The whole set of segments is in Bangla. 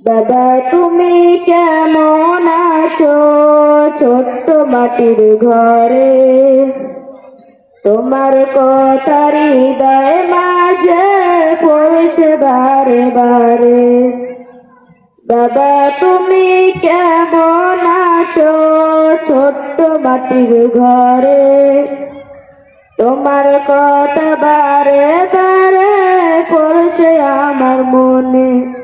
দাদা, তুমি কেমন আছো? ছোট্ট মাটির ঘরে। তোমার কথা হৃদয় মাঝে পড়ছে বারে বারে দাদা, তুমি কেমন আছো? ছোট্ট মাটির ঘরে। তোমার কথা বারে বারে পড়ছে আমার মনে।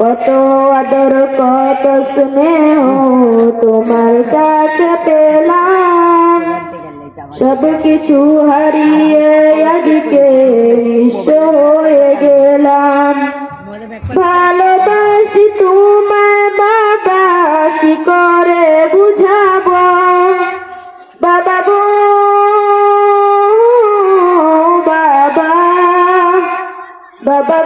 কত আদর, কত স্নেহ তোমার কাছে পেলাম। সব কিছু হারিয়ে আজকে নিঃস্ব হয়ে গেলাম। ভালোবাসি তোমায় বাবা, কি করে বুঝাবো? বাবা বাবা। বাবা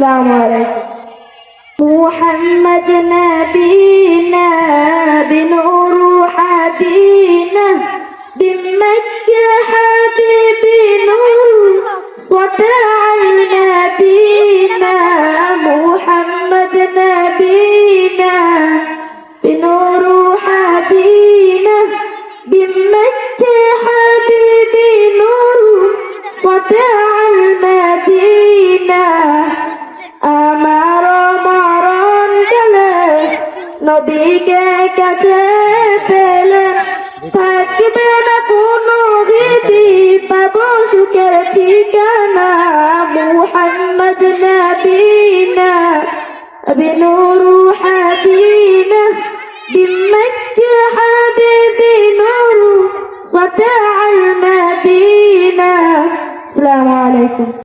السلام عليكم محمد نبينا بنور حبينا بمكة حبيبي نور وطلع نبينا محمد نبينا بنور حبينا بمكة حبيبي نور وطلع নবীকে কাছে পেলে থাকবে না কোনো ভীতি পাবো সুখের ঠিকানা মুহাম্মদ নবীনা بنور حبينا بمكة حبيبي نور سطع المدينة السلام عليكم